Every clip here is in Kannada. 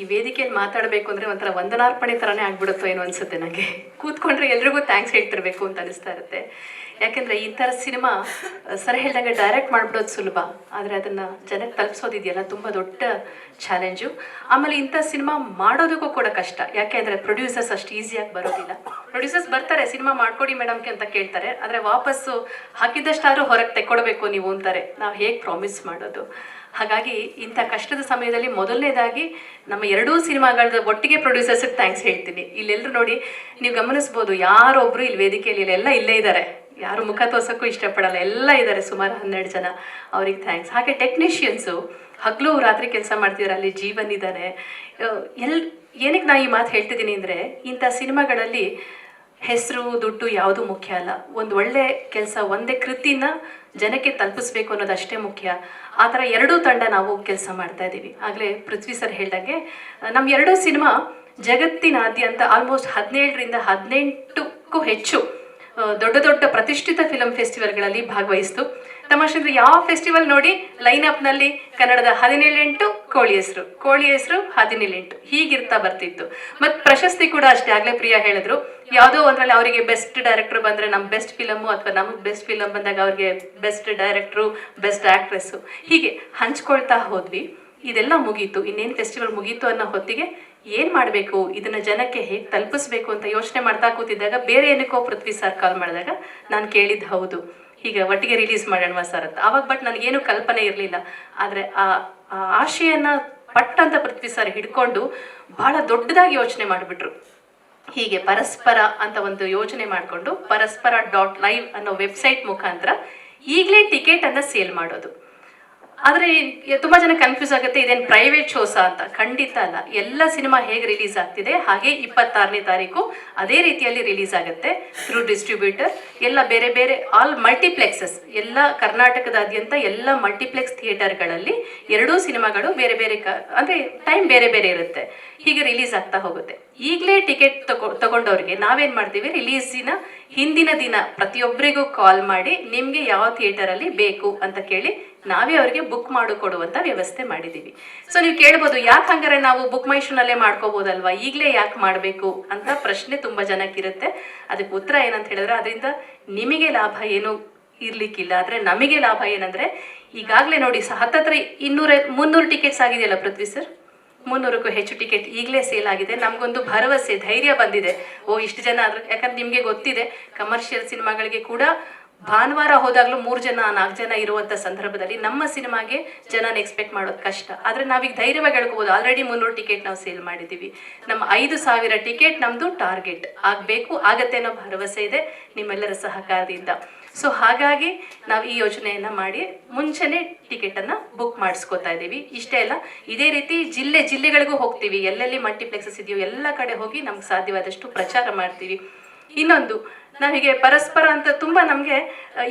ಈ ವೇದಿಕೆಯಲ್ಲಿ ಮಾತಾಡಬೇಕು ಅಂದರೆ ಒಂಥರ ವಂದನಾರ್ಪಣೆ ಥರನೇ ಆಗ್ಬಿಡುತ್ತೋ ಏನೋ ಅನ್ಸುತ್ತೆ ನನಗೆ ಕೂತ್ಕೊಂಡ್ರೆ ಎಲ್ರಿಗೂ ಥ್ಯಾಂಕ್ಸ್ ಹೇಳ್ತಿರ್ಬೇಕು ಅಂತ ಅನಿಸ್ತಾ ಇರುತ್ತೆ. ಯಾಕೆಂದರೆ ಈ ಥರ ಸಿನಿಮಾ ಸರ್ ಹೇಳ್ದಂಗೆ ಡೈರೆಕ್ಟ್ ಮಾಡ್ಬಿಡೋದು ಸುಲಭ. ಆದರೆ ಅದನ್ನು ಜನಕ್ಕೆ ತಲುಪಿಸೋದಿದೆಯಲ್ಲ, ತುಂಬ ದೊಡ್ಡ ಚಾಲೆಂಜು ಆಮೇಲೆ ಇಂಥ ಸಿನಿಮಾ ಮಾಡೋದಕ್ಕೂ ಕೂಡ ಕಷ್ಟ. ಯಾಕೆ ಅಂದರೆ ಪ್ರೊಡ್ಯೂಸರ್ಸ್ ಅಷ್ಟು ಈಸಿಯಾಗಿ ಬರೋದಿಲ್ಲ. ಪ್ರೊಡ್ಯೂಸರ್ಸ್ ಬರ್ತಾರೆ, ಸಿನಿಮಾ ಮಾಡ್ಕೊಡಿ ಮೇಡಮ್ಗೆ ಅಂತ ಕೇಳ್ತಾರೆ. ಆದರೆ ವಾಪಸ್ಸು ಹಾಕಿದ್ದಷ್ಟಾದರೂ ಹೊರಗೆ ತೆಕ್ಕೊಡ್ಬೇಕು ನೀವು ಅಂತಾರೆ. ನಾವು ಹೇಗೆ ಪ್ರಾಮಿಸ್ ಮಾಡೋದು? ಹಾಗಾಗಿ ಇಂಥ ಕಷ್ಟದ ಸಮಯದಲ್ಲಿ ಮೊದಲನೇದಾಗಿ ನಮ್ಮ ಎರಡೂ ಸಿನಿಮಾಗಳ ಒಟ್ಟಿಗೆ ಪ್ರೊಡ್ಯೂಸರ್ಸಿಗೆ ಥ್ಯಾಂಕ್ಸ್ ಹೇಳ್ತೀನಿ. ಇಲ್ಲೆಲ್ಲರೂ ನೋಡಿ ನೀವು ಗಮನಿಸ್ಬೋದು ಯಾರೊಬ್ಬರು ಇಲ್ಲಿ ವೇದಿಕೆಯಲ್ಲಿ ಇಲ್ಲೆಲ್ಲ ಇಲ್ಲೇ ಇದ್ದಾರೆ ಯಾರು ಮುಖ ತೋರ್ಸೋಕ್ಕೂ ಇಷ್ಟಪಡಲ್ಲ, ಎಲ್ಲ ಇದ್ದಾರೆ ಸುಮಾರು ಹನ್ನೆರಡು ಜನ. ಅವ್ರಿಗೆ ಥ್ಯಾಂಕ್ಸ್ ಹಾಗೆ ಟೆಕ್ನಿಷಿಯನ್ಸು ಹಗಲು ರಾತ್ರಿ ಕೆಲಸ ಮಾಡ್ತಿದ್ದಾರೆ ಅಲ್ಲಿ ಜೀವನ್ ಇದ್ದಾರೆ ಎಲ್, ಏನಕ್ಕೆ ನಾನು ಈ ಮಾತು ಹೇಳ್ತಿದ್ದೀನಿ ಅಂದರೆ, ಇಂಥ ಸಿನಿಮಾಗಳಲ್ಲಿ ಹೆಸರು, ದುಡ್ಡು ಯಾವುದು ಮುಖ್ಯ ಅಲ್ಲ. ಒಂದು ಒಳ್ಳೆ ಕೆಲಸ, ಒಂದೇ ಕೃತಿನ ಜನಕ್ಕೆ ತಲುಪಿಸ್ಬೇಕು ಅನ್ನೋದು ಅಷ್ಟೇ ಮುಖ್ಯ. ಆ ಥರ ಎರಡೂ ತಂಡ ನಾವು ಕೆಲಸ ಮಾಡ್ತಾ ಇದ್ದೀವಿ. ಆಗಲೇ ಪೃಥ್ವಿ ಸರ್ ಹೇಳ್ದಂಗೆ ನಮ್ಮ ಎರಡೂ ಸಿನಿಮಾ ಜಗತ್ತಿನಾದ್ಯಂತ ಆಲ್ಮೋಸ್ಟ್ ಹದಿನೇಳರಿಂದ ಹದಿನೆಂಟಕ್ಕೂ ಹೆಚ್ಚು ದೊಡ್ಡ ದೊಡ್ಡ ಪ್ರತಿಷ್ಠಿತ ಫಿಲಂ ಫೆಸ್ಟಿವಲ್ಗಳಲ್ಲಿ ಭಾಗವಹಿಸ್ತು. ತಮಾಷೆ ಅಂದ್ರೆ ಯಾವ ಫೆಸ್ಟಿವಲ್ ನೋಡಿ ಲೈನ್ನಲ್ಲಿ ಕನ್ನಡದ ಹದಿನೇಳೆಂಟು, ಕೋಳಿ ಹೆಸರು. ಕೋಳಿ ಹೆಸರು ಹದಿನೇಳೆಂಟು. ಹೀಗಿರ್ತಾ ಬರ್ತಿತ್ತು. ಮತ್ತು ಪ್ರಶಸ್ತಿ ಕೂಡ ಅಷ್ಟೇ. ಆಗ್ಲೇ ಪ್ರಿಯಾ ಹೇಳಿದ್ರು. ಯಾವುದೋ ಒಂದರಲ್ಲಿ ಅವರಿಗೆ ಬೆಸ್ಟ್ ಡೈರೆಕ್ಟರ್ ಬಂದರೆ ನಮ್ಮ ಬೆಸ್ಟ್ ಫಿಲಮು ಅಥವಾ ನಮಗೆ ಬೆಸ್ಟ್ ಫಿಲಮ್ ಬಂದಾಗ ಅವ್ರಿಗೆ ಬೆಸ್ಟ್ ಡೈರೆಕ್ಟ್ರು ಬೆಸ್ಟ್ ಆ್ಯಕ್ಟ್ರೆಸ್ಸು ಹೀಗೆ ಹಂಚ್ಕೊಳ್ತಾ ಹೋದ್ವಿ. ಇದೆಲ್ಲ ಮುಗೀತು. ಇನ್ನೇನು ಫೆಸ್ಟಿವಲ್ ಮುಗೀತು ಅನ್ನೋ ಹೊತ್ತಿಗೆ ಏನು ಮಾಡಬೇಕು? ಇದನ್ನು ಜನಕ್ಕೆ ಹೇಗೆ ತಲುಪಿಸ್ಬೇಕು ಅಂತ ಯೋಚನೆ ಮಾಡ್ತಾ ಕೂತಿದ್ದಾಗ ಬೇರೆ ಏನಕ್ಕೋ ಪೃಥ್ವಿ ಸರ್ ಕಾಲ್ ಮಾಡಿದಾಗ ನಾನು ಕೇಳಿದ್ದು ಹೌದು. ಈಗ ಒಟ್ಟಿಗೆ ರಿಲೀಸ್ ಮಾಡೋಣ ಸರ್ ಅಂತ. ಆವಾಗ ಬಟ್ ನನಗೇನು ಕಲ್ಪನೆ ಇರಲಿಲ್ಲ. ಆದರೆ ಆ ಆ ಪಟ್ ಪಟ್ಟಂತ ಪೃಥ್ವಿ ಸರ್ ಹಿಡ್ಕೊಂಡು ಬಹಳ ದೊಡ್ಡದಾಗಿ ಯೋಚನೆ ಮಾಡಿಬಿಟ್ರು. ಹೀಗೆ ಪರಸ್ಪರ ಅಂತ ಒಂದು ಯೋಜನೆ ಮಾಡಿಕೊಂಡು ಪರಸ್ಪರ ಡಾಟ್ ಲೈವ್ ಅನ್ನೋ ವೆಬ್ಸೈಟ್ ಮುಖಾಂತರ ಈಗಲೇ ಟಿಕೆಟ್ ಅನ್ನ ಸೇಲ್ ಮಾಡೋದು. ಆದರೆ ತುಂಬ ಜನ ಕನ್ಫ್ಯೂಸ್ ಆಗುತ್ತೆ, ಇದೇನು ಪ್ರೈವೇಟ್ ಶೋಸ ಅಂತ. ಖಂಡಿತ ಅಲ್ಲ. ಎಲ್ಲ ಸಿನಿಮಾ ಹೇಗೆ ರಿಲೀಸ್ ಆಗ್ತಿದೆ, ಹಾಗೆ ಇಪ್ಪತ್ತಾರನೇ ತಾರೀಕು ಅದೇ ರೀತಿಯಲ್ಲಿ ರಿಲೀಸ್ ಆಗುತ್ತೆ ಥ್ರೂ ಡಿಸ್ಟ್ರಿಬ್ಯೂಟರ್ ಎಲ್ಲ ಬೇರೆ ಬೇರೆ ಆಲ್ ಮಲ್ಟಿಪ್ಲೆಕ್ಸಸ್ ಎಲ್ಲ ಕರ್ನಾಟಕದಾದ್ಯಂತ ಎಲ್ಲ ಮಲ್ಟಿಪ್ಲೆಕ್ಸ್ ಥಿಯೇಟರ್ಗಳಲ್ಲಿ ಎರಡೂ ಸಿನಿಮಾಗಳು ಬೇರೆ ಬೇರೆ ಕ, ಅಂದರೆ ಟೈಮ್ ಬೇರೆ ಬೇರೆ ಇರುತ್ತೆ. ಹೀಗೆ ರಿಲೀಸ್ ಆಗ್ತಾ ಹೋಗುತ್ತೆ. ಈಗಲೇ ಟಿಕೆಟ್ ತಗೊ ತಗೊಂಡವ್ರಿಗೆ ನಾವೇನು ಮಾಡ್ತೀವಿ ರಿಲೀಸಿನ ಹಿಂದಿನ ದಿನ ಪ್ರತಿಯೊಬ್ಬರಿಗೂ ಕಾಲ್ ಮಾಡಿ, ನಿಮಗೆ ಯಾವ ಥಿಯೇಟರಲ್ಲಿ ಬೇಕು? ಅಂತ ಕೇಳಿ ನಾವೇ ಅವರಿಗೆ ಬುಕ್ ಮಾಡಿಕೊಡುವಂಥ ವ್ಯವಸ್ಥೆ ಮಾಡಿದ್ದೀವಿ ಸೊ ನೀವು ಕೇಳ್ಬೋದು, ಯಾಕೆ ಹಂಗಾರೆ ನಾವು ಬುಕ್ ಮೈ ಶೋನಲ್ಲೇ ಮಾಡ್ಕೋಬೋದಲ್ವಾ? ಈಗಲೇ ಯಾಕೆ ಮಾಡಬೇಕು ಅಂತ ಪ್ರಶ್ನೆ ತುಂಬ ಜನಕ್ಕಿರುತ್ತೆ. ಅದಕ್ಕೆ ಉತ್ತರ ಏನಂತ ಹೇಳಿದ್ರೆ, ಅದರಿಂದ ನಿಮಗೆ ಲಾಭ ಏನು ಇರ್ಲಿಕ್ಕಿಲ್ಲ. ಆದರೆ ನಮಗೆ ಲಾಭ ಏನಂದ್ರೆ, ಈಗಾಗಲೇ ನೋಡಿ ಹತ್ತತ್ರ ಇನ್ನೂರ, ಮುನ್ನೂರು ಟಿಕೆಟ್ಸ್ ಆಗಿದೆಯಲ್ಲ ಪೃಥ್ವಿ ಸರ್? ಮುನ್ನೂರಕ್ಕೂ ಹೆಚ್ಚು ಟಿಕೆಟ್ ಈಗಲೇ ಸೇಲ್ ಆಗಿದೆ. ನಮಗೊಂದು ಭರವಸೆ, ಧೈರ್ಯ ಬಂದಿದೆ. ಓ, ಇಷ್ಟು ಜನ ಆದರೂ, ಯಾಕಂದ್ರೆ ನಿಮಗೆ ಗೊತ್ತಿದೆ ಕಮರ್ಷಿಯಲ್ ಸಿನಿಮಾಗಳಿಗೆ ಕೂಡ ಭಾನುವಾರ ಹೋದಾಗಲೂ ಮೂರು ಜನ, ನಾಲ್ಕು ಜನ ಇರುವಂಥ ಸಂದರ್ಭದಲ್ಲಿ ನಮ್ಮ ಸಿನಿಮಾಗೆ ಜನನ ಎಕ್ಸ್ಪೆಕ್ಟ್ ಮಾಡೋದು ಕಷ್ಟ. ಆದರೆ ನಾವೀಗ ಧೈರ್ಯವಾಗಿ ಹೇಳ್ಕೋಬೋದು. ಆಲ್ರೆಡಿ ಮುನ್ನೂರು ಟಿಕೆಟ್ ನಾವು ಸೇಲ್ ಮಾಡಿದ್ದೀವಿ. ನಮ್ಮ ಐದು ಸಾವಿರ ಟಿಕೆಟ್ ನಮ್ಮದು ಟಾರ್ಗೆಟ್ ಆಗಬೇಕು, ಆಗತ್ತೆ ಅನ್ನೋ ಭರವಸೆ ಇದೆ ನಿಮ್ಮೆಲ್ಲರ ಸಹಕಾರದಿಂದ. ಸೊ ಹಾಗಾಗಿ ನಾವು ಈ ಯೋಜನೆಯನ್ನು ಮಾಡಿ ಮುಂಚೆನೆ ಟಿಕೆಟನ್ನು ಬುಕ್ ಮಾಡಿಸ್ಕೋತಾ ಇದ್ದೀವಿ. ಇಷ್ಟೇ ಅಲ್ಲ, ಇದೇ ರೀತಿ ಜಿಲ್ಲೆ, ಜಿಲ್ಲೆಗಳಿಗೂ ಹೋಗ್ತೀವಿ. ಎಲ್ಲೆಲ್ಲಿ ಮಲ್ಟಿಪ್ಲೆಕ್ಸಸ್ ಇದೆಯೋ ಎಲ್ಲ ಕಡೆ ಹೋಗಿ ನಮ್ಗೆ ಸಾಧ್ಯವಾದಷ್ಟು ಪ್ರಚಾರ ಮಾಡ್ತೀವಿ. ಇನ್ನೊಂದು, ನಮಗೆ ಪರಸ್ಪರ ಅಂತ ತುಂಬ ನಮಗೆ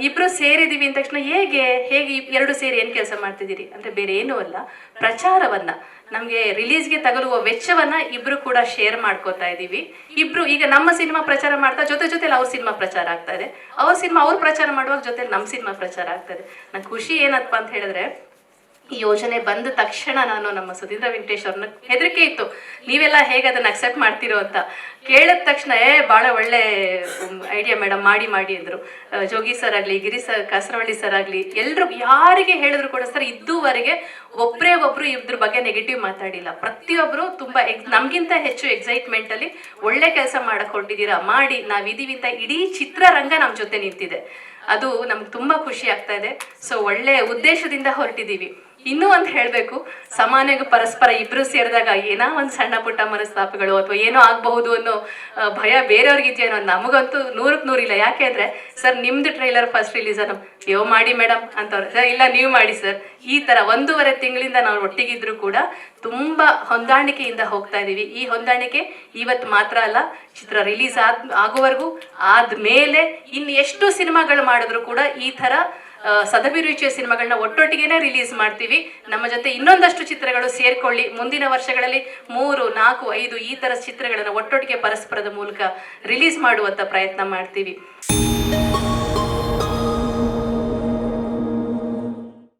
ಇಬ್ಬರು ಸೇರಿದ್ದೀವಿ ಅಂದ ತಕ್ಷಣ ಹೇಗೆ ಹೇಗೆ ಎರಡು ಸೇರಿ ಏನು ಕೆಲಸ ಮಾಡ್ತಿದ್ದೀರಿ? ಅಂದರೆ ಬೇರೆ ಏನೂ ಅಲ್ಲ, ಪ್ರಚಾರವನ್ನು, ನಮಗೆ ರಿಲೀಸ್ಗೆ ತಗಲುವ ವೆಚ್ಚವನ್ನ ಇಬ್ರು ಕೂಡ ಶೇರ್ ಮಾಡ್ಕೋತಾ ಇದ್ದೀವಿ. ಇಬ್ಬರು ಈಗ ನಮ್ಮ ಸಿನಿಮಾ ಪ್ರಚಾರ ಮಾಡ್ತಾ, ಜೊತೆ ಜೊತೆಲಿ ಅವ್ರ ಸಿನಿಮಾ ಪ್ರಚಾರ ಆಗ್ತಾ ಇದೆ. ಅವ್ರ ಸಿನಿಮಾ ಅವ್ರ ಪ್ರಚಾರ ಮಾಡುವಾಗ ಜೊತೆಲಿ ನಮ್ಮ ಸಿನಿಮಾ ಪ್ರಚಾರ ಆಗ್ತಾ ಇದೆ. ಖುಷಿ ಏನಪ್ಪ ಅಂತ ಹೇಳಿದ್ರೆ ಈ ಯೋಜನೆ ಬಂದ ತಕ್ಷಣ ನಾನು ನಮ್ಮ ಸುಧೀಂದ್ರ ವೆಂಕಟೇಶ್ ಅವ್ರನ್ನ ಹೆದರಿಕೆ ಇತ್ತು. ನೀವೆಲ್ಲ ಹೇಗೆ ಅದನ್ನ ಅಕ್ಸೆಪ್ಟ್ ಮಾಡ್ತಿರೋ ಅಂತ ಕೇಳಿದ ತಕ್ಷಣ, ಏ, ಭಾಳ ಒಳ್ಳೆ ಐಡಿಯಾ ಮೇಡಮ್ ಮಾಡಿ ಮಾಡಿ ಅಂದರು. ಜೋಗಿ ಸರ್ ಆಗಲಿ, ಗಿರಿ ಸರ್ ಕಾಸರವಳ್ಳಿ ಸರ್ ಆಗಲಿ ಎಲ್ಲರೂ ಯಾರಿಗೆ ಹೇಳಿದ್ರು ಕೂಡ ಸರ್ ಇದುವರೆಗೆ ಒಬ್ಬರೇ ಒಬ್ಬರು ಇದ್ರ ಬಗ್ಗೆ ನೆಗೆಟಿವ್ ಮಾತಾಡಿಲ್ಲ. ಪ್ರತಿಯೊಬ್ಬರು ತುಂಬ ಎಕ್ ನಮಗಿಂತ ಹೆಚ್ಚು ಎಕ್ಸೈಟ್ಮೆಂಟ್ ಅಲ್ಲಿ ಒಳ್ಳೆ ಕೆಲಸ ಮಾಡಕ್ಕೆ ಮಾಡಿ ನಾವಿದೀವಿ ಅಂತ ಇಡೀ ಚಿತ್ರರಂಗ ನಮ್ಮ ಜೊತೆ ನಿಂತಿದೆ. ಅದು ನಮ್ಗೆ ತುಂಬಾ ಖುಷಿ ಆಗ್ತಾ ಇದೆ. ಸೊ ಒಳ್ಳೆ ಉದ್ದೇಶದಿಂದ ಹೊರಟಿದ್ದೀವಿ. ಇನ್ನೂ ಒಂದು ಹೇಳಬೇಕು ಸಾಮಾನ್ಯವಾಗಿ ಪರಸ್ಪರ ಇಬ್ರು ಸೇರಿದಾಗ ಏನೋ ಒಂದು ಸಣ್ಣ ಪುಟ್ಟ ಮನಸ್ತಾಪಗಳು ಅಥವಾ ಏನೋ ಆಗಬಹುದು ಅನ್ನೋ ಭಯ ಬೇರೆಯವ್ರಿಗೆ ಅನ್ನೋ ನಮಗಂತೂ ನೂರಕ್ಕೆ ನೂರಿಲ್ಲ ಯಾಕೆ ಅಂದರೆ ಸರ್ ನಿಮ್ದು ಟ್ರೈಲರ್ ಫಸ್ಟ್ ರಿಲೀಸ್ ನಮ್ಮ ಮಾಡಿ ಮೇಡಮ್ ಅಂತವ್ರು. ಸರ್ ಇಲ್ಲ ನೀವು ಮಾಡಿ ಸರ್. ಈ ತರ ಒಂದೂವರೆ ತಿಂಗಳಿಂದ ನಾವು ಒಟ್ಟಿಗಿದ್ರು ಕೂಡ ತುಂಬಾ ಹೊಂದಾಣಿಕೆಯಿಂದ ಹೋಗ್ತಾ ಇದೀವಿ. ಈ ಹೊಂದಾಣಿಕೆ ಇವತ್ತು ಮಾತ್ರ ಅಲ್ಲ ಚಿತ್ರ ರಿಲೀಸ್ ಆದ್ ಆಗುವವರೆಗೂ ಆದ್ಮೇಲೆ ಇನ್ನು ಎಷ್ಟು ಸಿನಿಮಾಗಳು ಮಾಡಿದ್ರು ಕೂಡ ಈ ಆ, ಸದಭಿರುಚಿಯ ಸಿನಿಮಾಗಳನ್ನ ಒಟ್ಟೊಟ್ಟಿಗೆನೆ ರಿಲೀಸ್ ಮಾಡ್ತೀವಿ. ನಮ್ಮ ಜೊತೆ ಇನ್ನೊಂದಷ್ಟು ಚಿತ್ರಗಳು ಸೇರ್ಕೊಳ್ಳಿ. ಮುಂದಿನ ವರ್ಷಗಳಲ್ಲಿ ಮೂರು, ನಾಲ್ಕು, ಐದು ಈ ತರ ಚಿತ್ರಗಳನ್ನ ಒಟ್ಟೊಟ್ಟಿಗೆ ಪರಸ್ಪರದ ಮೂಲಕ ರಿಲೀಸ್ ಮಾಡುವಂತ ಪ್ರಯತ್ನ ಮಾಡ್ತೀವಿ.